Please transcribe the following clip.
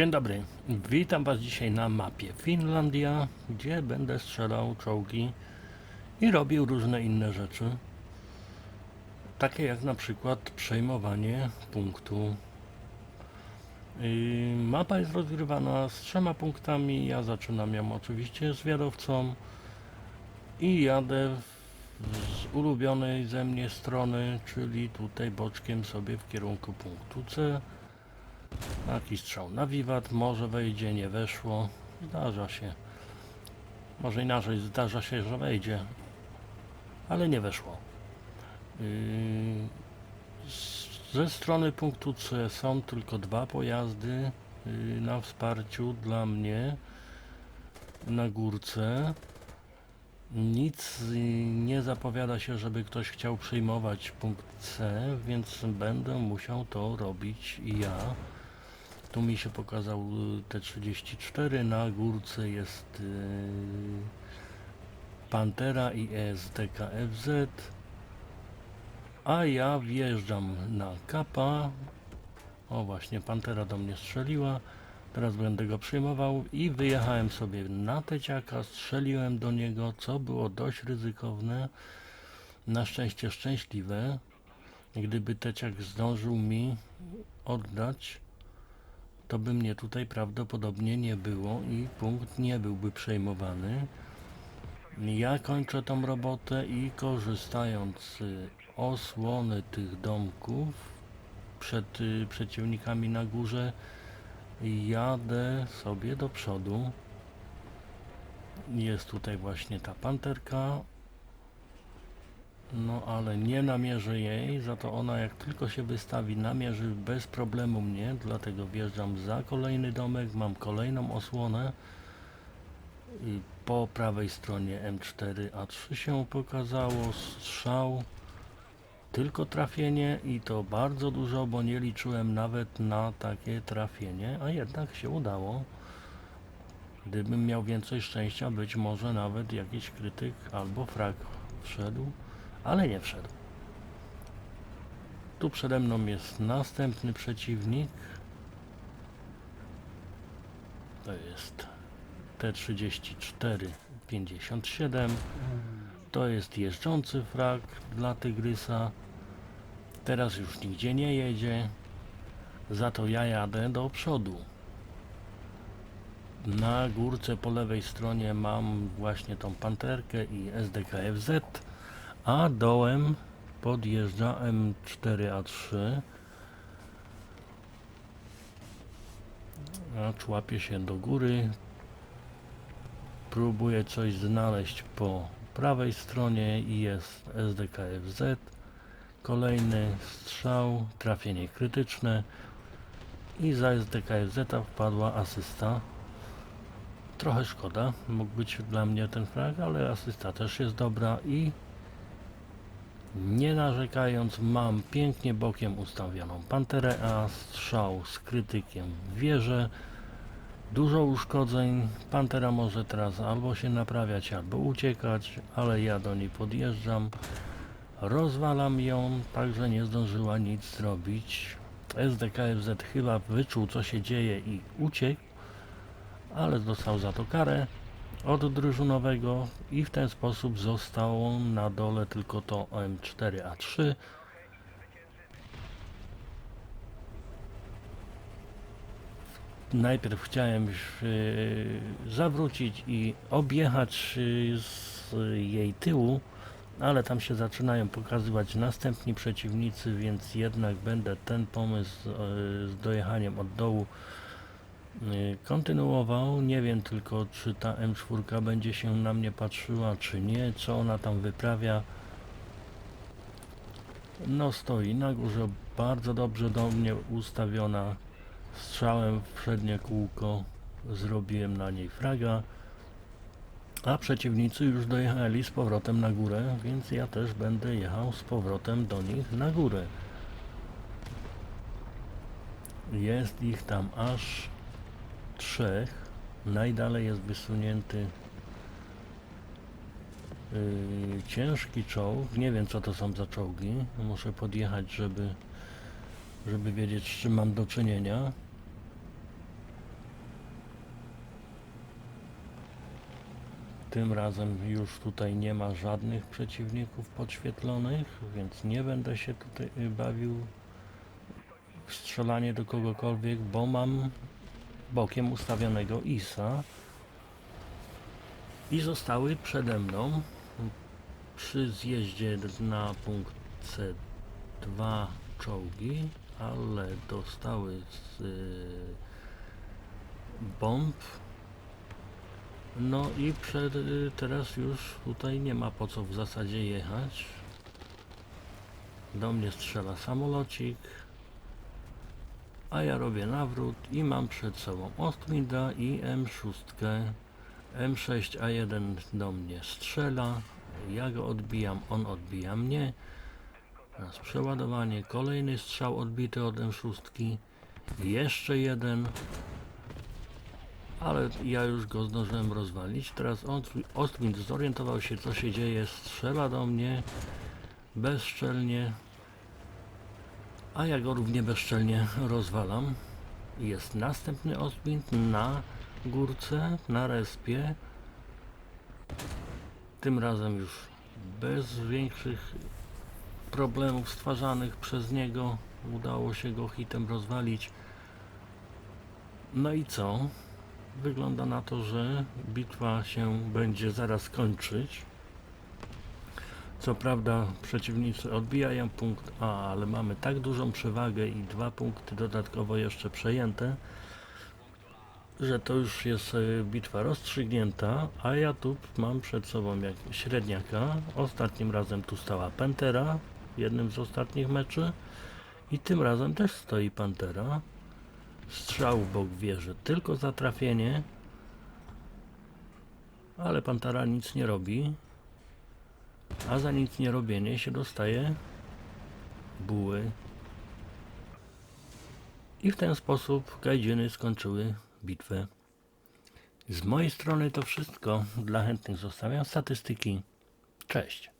Dzień dobry, witam Was dzisiaj na mapie Finlandia, gdzie będę strzelał czołgi i robił różne inne rzeczy. Takie jak na przykład przejmowanie punktu. Mapa jest rozgrywana z trzema punktami. Ja zaczynam ją oczywiście z wiadowcą i jadę z ulubionej ze mnie strony, czyli tutaj boczkiem sobie w kierunku punktu C. Taki strzał na wiwat, może wejdzie, nie weszło. Zdarza się. Może inaczej, zdarza się, że wejdzie. Ale nie weszło. Yy, Ze strony punktu C są tylko dwa pojazdy yy, na wsparciu dla mnie na górce. Nic yy, nie zapowiada się, żeby ktoś chciał przejmować punkt C, więc będę musiał to robić ja. Tu mi się pokazał y, T34, na górce jest y, Pantera i E SDKFZ, a ja wjeżdżam na kapa. O właśnie, Pantera do mnie strzeliła. Teraz będę go przyjmował i wyjechałem sobie na teciaka, strzeliłem do niego, co było dość ryzykowne. Na szczęście szczęśliwe. Gdyby teciak zdążył mi oddać, to by mnie tutaj prawdopodobnie nie było i punkt nie byłby przejmowany. Ja kończę tą robotę i korzystając z osłony tych domków przed y, przeciwnikami na górze jadę sobie do przodu. Jest tutaj właśnie ta panterka. No ale nie namierzę jej, za to ona jak tylko się wystawi namierzy bez problemu mnie, dlatego wjeżdżam za kolejny domek, mam kolejną osłonę i po prawej stronie M4A3 się pokazało strzał tylko trafienie i to bardzo dużo, bo nie liczyłem nawet na takie trafienie, a jednak się udało. Gdybym miał więcej szczęścia, być może nawet jakiś krytyk albo frag wszedł ale nie wszedł. Tu przede mną jest następny przeciwnik. To jest T34 57. To jest jeżdżący frak dla Tygrysa. Teraz już nigdzie nie jedzie. Za to ja jadę do przodu. Na górce po lewej stronie mam właśnie tą panterkę i SDKFZ a dołem podjeżdża M4A3 a człapie się do góry. Próbuje coś znaleźć po prawej stronie i jest SDKFZ kolejny strzał trafienie krytyczne. I za SDKFZ wpadła asysta. Trochę szkoda mógł być dla mnie ten frag ale asysta też jest dobra i nie narzekając, mam pięknie bokiem ustawioną panterę, a strzał z krytykiem w wieżę. Dużo uszkodzeń. Pantera może teraz albo się naprawiać, albo uciekać, ale ja do niej podjeżdżam. Rozwalam ją, także nie zdążyła nic zrobić. SDKFZ chyba wyczuł, co się dzieje i uciekł, ale dostał za to karę od drużynowego i w ten sposób zostało na dole tylko to M4A3 najpierw chciałem e, zawrócić i objechać e, z jej tyłu ale tam się zaczynają pokazywać następni przeciwnicy więc jednak będę ten pomysł e, z dojechaniem od dołu kontynuował. Nie wiem tylko, czy ta M4 będzie się na mnie patrzyła, czy nie, co ona tam wyprawia. No stoi na górze, bardzo dobrze do mnie ustawiona. Strzałem w przednie kółko zrobiłem na niej fraga. A przeciwnicy już dojechali z powrotem na górę, więc ja też będę jechał z powrotem do nich na górę. Jest ich tam aż trzech najdalej jest wysunięty yy, ciężki czołg. Nie wiem co to są za czołgi. Muszę podjechać, żeby, żeby wiedzieć z czym mam do czynienia. Tym razem już tutaj nie ma żadnych przeciwników podświetlonych, więc nie będę się tutaj bawił w strzelanie do kogokolwiek, bo mam bokiem ustawionego ISA i zostały przede mną przy zjeździe na punkt C2 czołgi, ale dostały z y, bomb. No i przed, y, teraz już tutaj nie ma po co w zasadzie jechać. Do mnie strzela samolocik, a ja robię nawrót i mam przed sobą Ostwinda i M6. M6A1 do mnie strzela, ja go odbijam, on odbija mnie. Teraz przeładowanie, kolejny strzał odbity od M6. Jeszcze jeden, ale ja już go zdążyłem rozwalić. Teraz Ostwi- Ostwind zorientował się co się dzieje, strzela do mnie bezczelnie, a ja go równie bezczelnie rozwalam. Jest następny Ostwind na górce, na respie. Tym razem już bez większych problemów stwarzanych przez niego udało się go hitem rozwalić. No i co? Wygląda na to, że bitwa się będzie zaraz kończyć. Co prawda przeciwnicy odbijają punkt A, ale mamy tak dużą przewagę i dwa punkty dodatkowo jeszcze przejęte, że to już jest e, bitwa rozstrzygnięta, a ja tu mam przed sobą jak średniaka. Ostatnim razem tu stała Pantera w jednym z ostatnich meczy i tym razem też stoi Pantera. Strzał w bok wieży, tylko za trafienie, ale Pantera nic nie robi, a za nic nie robienie się dostaje buły. I w ten sposób Gajdziny skończyły bitwę. Z mojej strony to wszystko. Dla chętnych zostawiam statystyki. Cześć.